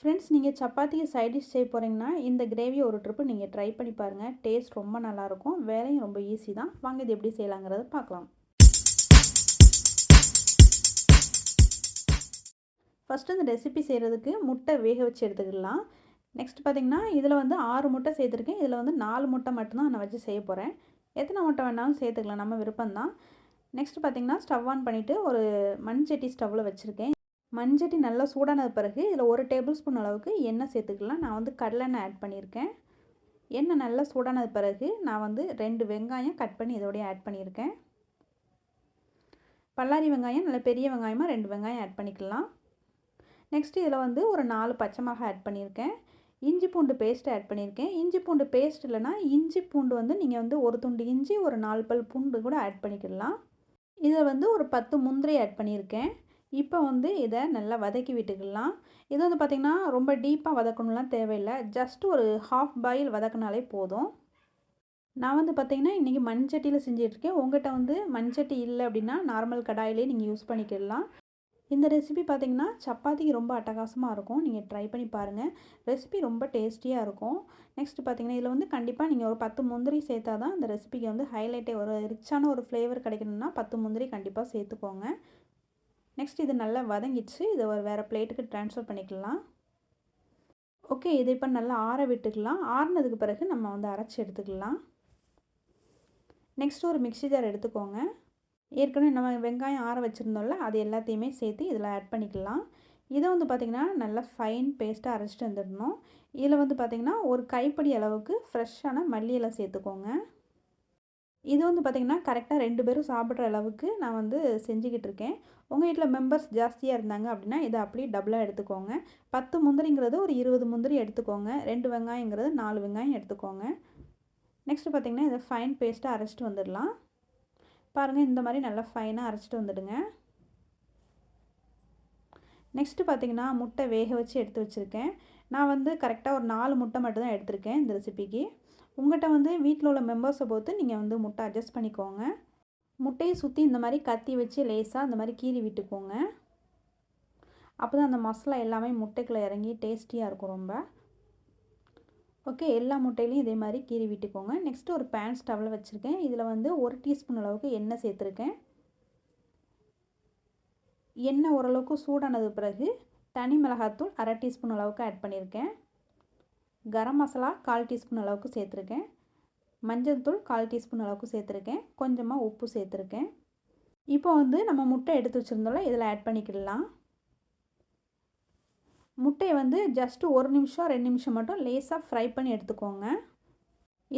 Friends நீங்கள் சப்பாத்திக்கு side dish செய்ய போகிறீங்கன்னா இந்த கிரேவியை ஒரு ட்ரிப்பு நீங்கள் ட்ரை பண்ணி பாருங்கள் டேஸ்ட் ரொம்ப நல்லாயிருக்கும். வேலையும் ரொம்ப ஈஸி தான். வாங்க இது எப்படி செய்யலாங்கிறத பார்க்கலாம். ஃபஸ்ட்டு இந்த ரெசிபி செய்கிறதுக்கு முட்டை வேக வச்சு எடுத்துக்கலாம். நெக்ஸ்ட் பார்த்திங்கன்னா இதில் வந்து ஆறு முட்டை சேர்த்துருக்கேன். இதில் வந்து நாலு முட்டை மட்டும்தான் நான் வச்சு செய்ய போகிறேன் எத்தனை முட்டை வேணாலும் சேர்த்துக்கலாம். நம்ம விருப்பம்தான். நெக்ஸ்ட் பார்த்திங்கன்னா ஸ்டவ் ஆன் பண்ணிவிட்டு ஒரு மண் சட்டி ஸ்டவ்வில் வச்சுருக்கேன். மஞ்சட்டி நல்லா சூடானது பிறகு இதில் ஒரு டேபிள் ஸ்பூன் அளவுக்கு எண்ணெய் சேர்த்துக்கலாம். நான் வந்து கடலெண்ணெய் ஆட் பண்ணியிருக்கேன். எண்ணெய் நல்லா சூடானது பிறகு நான் வந்து ரெண்டு வெங்காயம் கட் பண்ணி இதோடய ஆட் பண்ணியிருக்கேன். பல்லாரி வெங்காயம் நல்ல பெரிய வெங்காயமாக ரெண்டு வெங்காயம் ஆட் பண்ணிக்கலாம். நெக்ஸ்ட்டு இதில் வந்து ஒரு நாலு பச்சை மிளகாய் ஆட் பண்ணியிருக்கேன். இஞ்சி பூண்டு பேஸ்ட் ஆட் பண்ணியிருக்கேன். இஞ்சி பூண்டு பேஸ்ட் இல்லைனா இஞ்சி பூண்டு வந்து நீங்கள் வந்து ஒரு துண்டு இஞ்சி ஒரு நாலு பல் பூண்டு கூட ஆட் பண்ணிக்கலாம். இதில் வந்து ஒரு பத்து முந்திரி ஆட் பண்ணியிருக்கேன். இப்போ வந்து இதை நல்லா வதக்கி விட்டுக்கலாம். இது வந்து பார்த்திங்கன்னா ரொம்ப டீப்பாக வதக்கணும்லாம் தேவையில்லை. ஜஸ்ட் ஒரு ஹாஃப் பாயில் வதக்கினாலே போதும். நான் வந்து பார்த்திங்கன்னா இன்றைக்கி மண்சட்டியில் செஞ்சிட்ருக்கேன். உங்கள்கிட்ட வந்து மண்சட்டி இல்லை அப்படின்னா நார்மல் கடாயிலே நீங்கள் யூஸ் பண்ணிக்கிடலாம். இந்த ரெசிபி பார்த்திங்கன்னா சப்பாத்திக்கு ரொம்ப அட்டகாசமாக இருக்கும். நீங்கள் ட்ரை பண்ணி பாருங்கள் ரெசிபி ரொம்ப டேஸ்டியாக இருக்கும். நெக்ஸ்ட் பார்த்திங்கன்னா இதில் வந்து கண்டிப்பாக நீங்கள் ஒரு பத்து முந்திரி சேர்த்தா தான் இந்த ரெசிபிக்கு வந்து ஹைலைட்டே ஒரு ரிச்சான ஒரு ஃப்ளேவர் கிடைக்கணும்னா பத்து முந்திரி கண்டிப்பாக சேர்த்துக்கோங்க. நெக்ஸ்ட் இது நல்லா வதங்கிடுச்சு. இதை ஒரு வேறு பிளேட்டுக்கு ட்ரான்ஸ்ஃபர் பண்ணிக்கலாம். ஓகே இதை இப்போ நல்லா ஆற விட்டுக்கலாம். ஆறினதுக்கு பிறகு நம்ம வந்து அரைச்சி எடுத்துக்கலாம். நெக்ஸ்ட் ஒரு மிக்சி ஜார் எடுத்துக்கோங்க. ஏற்கனவே நம்ம வெங்காயம் ஆற வச்சுருந்தோம்ல அது எல்லாத்தையுமே சேர்த்து இதில் ஆட் பண்ணிக்கலாம். இதை வந்து பார்த்திங்கன்னா நல்லா ஃபைன் பேஸ்ட்டாக அரைச்சிட்டு வந்துடணும். இதில் வந்து பார்த்திங்கன்னா ஒரு கைப்படி அளவுக்கு ஃப்ரெஷ்ஷான மல்லியெல்லாம் சேர்த்துக்கோங்க. இது வந்து பார்த்திங்கன்னா கரெக்டாக ரெண்டு பேரும் சாப்பிட்ற அளவுக்கு நான் வந்து செஞ்சுக்கிட்டு இருக்கேன். உங்கள் வீட்டில் மெம்பர்ஸ் ஜாஸ்தியாக இருந்தாங்க அப்படின்னா இதை அப்படியே டபுளாக எடுத்துக்கோங்க. பத்து முந்திரிங்கிறது ஒரு இருபது முந்திரி எடுத்துக்கோங்க. ரெண்டு வெங்காயங்கிறது நாலு வெங்காயம் எடுத்துக்கோங்க. நெக்ஸ்ட்டு பார்த்திங்கன்னா இதை ஃபைன் பேஸ்ட்டாக அரைச்சிட்டு வந்துடலாம். பாருங்கள் இந்த மாதிரி நல்லா ஃபைனாக அரைச்சிட்டு வந்துடுங்க. நெக்ஸ்ட்டு பார்த்திங்கன்னா முட்டை வேக வச்சு எடுத்து வச்சுருக்கேன். நான் வந்து கரெக்டாக ஒரு நாலு முட்டை மட்டும் தான் எடுத்திருக்கேன் இந்த ரெசிபிக்கு உங்கள்கிட்ட வந்து வீட்டில் உள்ள மெம்பர்ஸை பொறுத்து நீங்கள் வந்து முட்டை அட்ஜஸ்ட் பண்ணிக்கோங்க. முட்டையை சுற்றி இந்த மாதிரி கத்தி வச்சு லேசாக இந்த மாதிரி கீறி விட்டுக்கோங்க. அப்போ தான் அந்த மசாலா எல்லாமே முட்டைக்குள்ளே இறங்கி டேஸ்டியாக இருக்கும் ரொம்ப. ஓகே எல்லா முட்டையிலையும் இதே மாதிரி கீறி விட்டுக்கோங்க. நெக்ஸ்ட்டு ஒரு பேன் ஸ்டவ்வில் வச்சுருக்கேன். இதில் வந்து ஒரு டீஸ்பூன் அளவுக்கு எண்ணெய் சேர்த்துருக்கேன். எண்ணெய் ஓரளவுக்கு சூடானது பிறகு தனி மிளகாத்தூள் அரை டீஸ்பூன் அளவுக்கு ஆட் பண்ணியிருக்கேன் கரம் மசாலா கால் டீஸ்பூன் அளவுக்கு சேர்த்துருக்கேன். மஞ்சள் தூள் கால் டீஸ்பூன் அளவுக்கு சேர்த்துருக்கேன். கொஞ்சமாக உப்பு சேர்த்துருக்கேன். இப்போ வந்து நம்ம முட்டை எடுத்து வச்சுருந்தோம்ல இதில் ஆட் பண்ணிக்கிடலாம். முட்டையை வந்து ஜஸ்ட்டு ஒரு நிமிஷம் ரெண்டு நிமிஷம் மட்டும் லேஸாக ஃப்ரை பண்ணி எடுத்துக்கோங்க.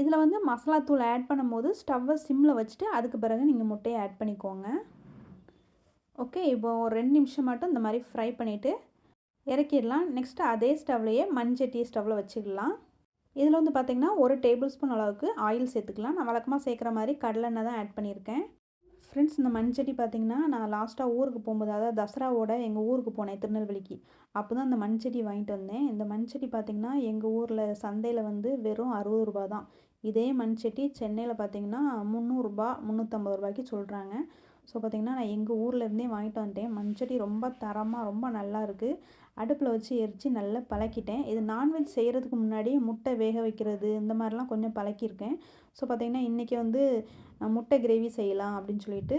இதில் வந்து மசாலா தூள் ஆட் பண்ணும்போது ஸ்டவ்வை சிம்மில் வச்சுட்டு அதுக்கு பிறகு நீங்கள் முட்டையை ஆட் பண்ணிக்கோங்க. ஓகே இப்போ ஒரு ரெண்டு நிமிஷம் மட்டும் இந்த மாதிரி ஃப்ரை பண்ணிவிட்டு இறக்கிடலாம். நெக்ஸ்ட்டு அதே ஸ்டவ்லையே மண்சட்டி ஸ்டவ்வில் வச்சுக்கலாம். இதில் வந்து பார்த்திங்கன்னா ஒரு டேபிள் ஸ்பூன் அளவுக்கு ஆயில் சேர்த்துக்கலாம். நான் வழக்கமாக சேர்க்குற மாதிரி கடலெண்ணெய் தான் ஆட் பண்ணியிருக்கேன். ஃப்ரெண்ட்ஸ் இந்த மண்சட்டி பார்த்திங்கன்னா நான் லாஸ்ட்டாக ஊருக்கு போகும்போது அதாவது தசராவோட எங்கள் ஊருக்கு போனேன் திருநெல்வேலிக்கு. அப்போ தான் இந்த மண்சட்டி வாங்கிட்டு வந்தேன். இந்த மண்சட்டி பார்த்திங்கன்னா எங்கள் ஊரில் சந்தையில் வந்து வெறும் அறுபது ரூபா தான். இதே மண்சட்டி சென்னையில் பார்த்திங்கன்னா முந்நூறுரூபா முந்நூற்றம்பது ரூபாய்க்கு சொல்கிறாங்க. ஸோ பார்த்திங்கன்னா நான் எங்கள் ஊர்லேருந்தே வாங்கிட்டு வந்துட்டேன். மண்சட்டி ரொம்ப தரமாக ரொம்ப நல்லா இருக்குது அடுப்பில் வச்சு எரித்து நல்லா பழக்கிட்டேன். இது நான்வெஜ் செய்கிறதுக்கு முன்னாடி முட்டை வேக வைக்கிறது இந்த மாதிரிலாம் கொஞ்சம் பழக்கியிருக்கேன். ஸோ பார்த்திங்கன்னா இன்றைக்கி வந்து முட்டை கிரேவி செய்யலாம் அப்படின்னு சொல்லிட்டு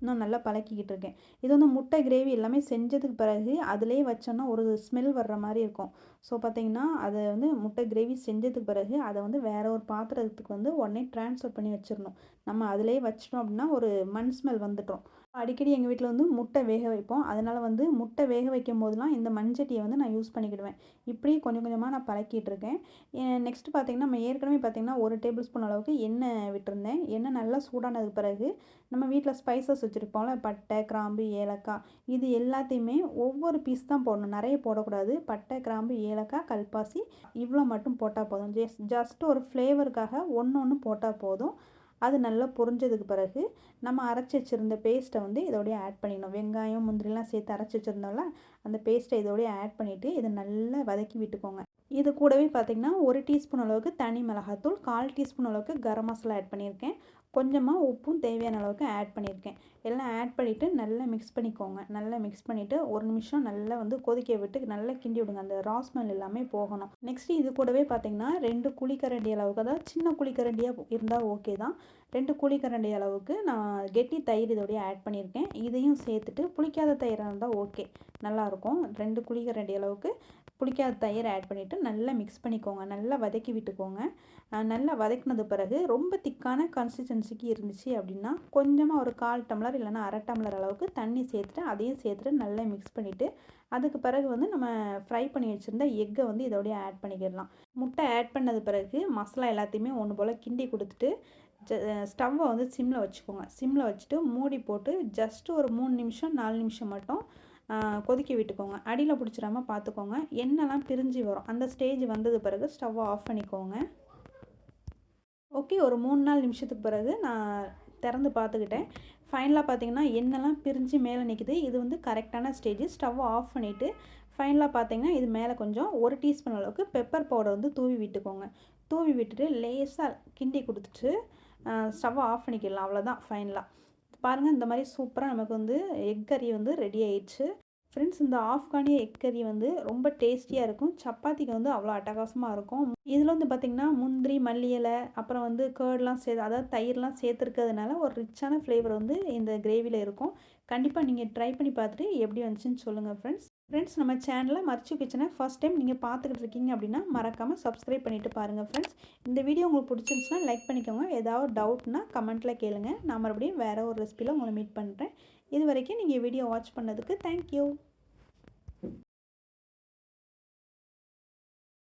இன்னும் நல்லா பழக்கிக்கிட்டு இருக்கேன். இது வந்து முட்டை கிரேவி எல்லாமே செஞ்சதுக்கு பிறகு அதிலே வச்சோன்னா ஒரு ஸ்மெல் வர்ற மாதிரி இருக்கும். ஸோ பார்த்திங்கன்னா அதை வந்து முட்டை கிரேவி செஞ்சதுக்கு பிறகு அதை வந்து வேறு ஒரு பாத்திரத்துக்கு வந்து உடனே ட்ரான்ஸ்ஃபர் பண்ணி வச்சிடணும். நம்ம அதிலே வச்சிட்டோம் அப்படின்னா ஒரு மண் ஸ்மெல் வந்துட்டோம் அடிக்கடி எங்கள் வீட்டில் வந்து முட்டை வேக வைப்போம். அதனால் வந்து முட்டை வேக வைக்கும் போதெல்லாம் இந்த மண்சட்டியை வந்து நான் யூஸ் பண்ணிக்கிடுவேன். இப்படி கொஞ்சம் கொஞ்சமாக நான் பழக்கிட்டு இருக்கேன் நெக்ஸ்ட் பார்த்திங்கன்னா நம்ம ஏற்கனவே பார்த்திங்கன்னா ஒரு டேபிள் ஸ்பூன் அளவுக்கு எண்ணெய் விட்டுருந்தேன். எண்ணெய் நல்லா சூடானதுக்கு பிறகு நம்ம வீட்டில் ஸ்பைசஸ் வச்சுருப்போம்ல பட்டை கிராம்பு ஏலக்காய் இது எல்லாத்தையுமே ஒவ்வொரு பீஸ் தான் போடணும். நிறைய போடக்கூடாது. பட்டை கிராம்பு ஏலக்காய் கல்பாசி இவ்வளோ மட்டும் போட்டால் போதும். ஜஸ்ட் ஒரு ஃப்ளேவருக்காக ஒன்று ஒன்று போட்டால் போதும். அது நல்லா பொரிஞ்சதுக்கு பிறகு நம்ம அரைச்சி வச்சுருந்த பேஸ்ட்டை வந்து இதோடய ஆட் பண்ணிடணும். வெங்காயம் முந்திரிலாம் சேர்த்து அரைச்சி வச்சுருந்தோம்ல அந்த பேஸ்ட்டை இதோடய ஆட் பண்ணிவிட்டு இதை நல்லா வதக்கி விட்டுக்கோங்க. இது கூடவே பார்த்திங்கன்னா ஒரு டீஸ்பூன் அளவுக்கு தனி மிளகாத்தூள் கால் டீஸ்பூன் அளவுக்கு கரம் மசாலா ஆட் பண்ணியிருக்கேன். கொஞ்சமாக உப்பும் தேவையான அளவுக்கு ஆட் பண்ணியிருக்கேன். எல்லாம் ஆட் பண்ணிவிட்டு நல்லா மிக்ஸ் பண்ணிக்கோங்க. நல்லா மிக்ஸ் பண்ணிவிட்டு ஒரு நிமிஷம் நல்லா வந்து கொதிக்க விட்டு நல்லா கிண்டி விடுங்க. அந்த ராஸ்மெல் எல்லாமே போகணும். நெக்ஸ்ட்டு இது கூடவே பார்த்திங்கன்னா ரெண்டு குழிக்கரண்டி அளவுக்கு அதாவது சின்ன குழிக்கரண்டியாக இருந்தால் ஓகே தான். ரெண்டு குழிக்கரண்டி அளவுக்கு நான் கெட்டி தயிர் இதோடய ஆட் பண்ணியிருக்கேன். இதையும் சேர்த்துட்டு புளிக்காத தயிராக இருந்தால் ஓகே நல்லாயிருக்கும் ரெண்டு குழிக்கரண்டி அளவுக்கு புளிக்காத தயிர் ஆட் பண்ணிவிட்டு நல்லா மிக்ஸ் பண்ணிக்கோங்க. நல்லா வதக்கி விட்டுக்கோங்க. நல்லா வதக்கினது பிறகு ரொம்ப திக்கான கன்சிஸ்டன்சிக்கு இருந்துச்சு அப்படின்னா கொஞ்சமாக ஒரு கால் டம்ளர் இல்லைனா அரை டம்ளர் அளவுக்கு தண்ணி சேர்த்துட்டு அதையும் சேர்த்துட்டு நல்லா மிக்ஸ் பண்ணிவிட்டு அதுக்கு பிறகு வந்து நம்ம ஃப்ரை பண்ணி வச்சுருந்த எக்கை வந்து இதோடய ஆட் பண்ணிக்கிடலாம். முட்டை ஆட் பண்ணது பிறகு மசாலா எல்லாத்தையுமே ஒன்று போல் கிண்டி கொடுத்துட்டு ஸ்டவ்வை வந்து சிம்மில் வச்சுக்கோங்க. சிம்மில் வச்சுட்டு மூடி போட்டு ஜஸ்ட்டு ஒரு மூணு நிமிஷம் நாலு நிமிஷம் மட்டும் கொதிக்க விட்டுக்கோங்க. அடியில் பிடிச்சிடாம பார்த்துக்கோங்க எண்ணெய்லாம் பிரிஞ்சு வரும். அந்த ஸ்டேஜ் வந்தது பிறகு ஸ்டவ்வை ஆஃப் பண்ணிக்கோங்க. ஓகே ஒரு மூணு நாலு நிமிஷத்துக்கு பிறகு நான் திறந்து பார்த்துக்கிட்டேன் ஃபைனலாக பார்த்தீங்கன்னா எண்ணெய்லாம் பிரிஞ்சு மேலே நிற்கிது இது வந்து கரெக்டான ஸ்டேஜ் ஸ்டவ்வை ஆஃப் பண்ணிவிட்டு ஃபைனலாக பார்த்தீங்கன்னா இது மேலே கொஞ்சம் ஒரு டீஸ்பூன் அளவுக்கு பெப்பர் பவுடர் வந்து தூவி விட்டுக்கோங்க. தூவி விட்டுட்டு லேஸாக கிண்டி கொடுத்துட்டு ஸ்டவ்வை ஆஃப் பண்ணிக்கலாம். அவ்வளோதான் ஃபைனலாக பாருங்கள் இந்த மாதிரி சூப்பராக நமக்கு வந்து எக் கறி வந்து ரெடி ஆயிடுச்சு. ஃப்ரெண்ட்ஸ் இந்த ஆப்கானிய எக் கறி வந்து ரொம்ப டேஸ்டியாக இருக்கும். சப்பாத்திக்கு வந்து அவ்வளோ அட்டகாசமாக இருக்கும். இதில் வந்து பார்த்திங்கன்னா முந்திரி மல்லி இலை அப்புறம் வந்து கேர்ட்லாம் சேர்த்து அதாவது தயிர்லாம் சேர்த்துருக்கிறதுனால ஒரு ரிச்சான ஃப்ளேவர் வந்து இந்த கிரேவியில் இருக்கும். கண்டிப்பாக நீங்கள் ட்ரை பண்ணி பார்த்துட்டு எப்படி வந்துச்சுன்னு சொல்லுங்கள் ஃப்ரெண்ட்ஸ் ஃப்ரெண்ட்ஸ் நம்ம சேனலில் மர்ச்சு கிச்சனை ஃபஸ்ட் டைம் நீங்கள் பார்த்துக்கிட்டு இருக்கீங்க அப்படின்னா மறக்காமல் சப்ஸ்கிரைப் பண்ணிவிட்டு பாருங்கள் ஃப்ரெண்ட்ஸ் இந்த வீடியோ உங்களுக்கு பிடிச்சிருந்துச்சுன்னா லைக் பண்ணிக்கோங்க. ஏதாவது டவுட்னா கமெண்ட்டில் கேளுங்கள் நான் மறுபடியும் வேறு ஒரு ரெசிபியில் உங்களை மீட் பண்ணுறேன் இது வரைக்கும் நீங்கள் வீடியோ வாட்ச் பண்ணதுக்கு தேங்க்யூ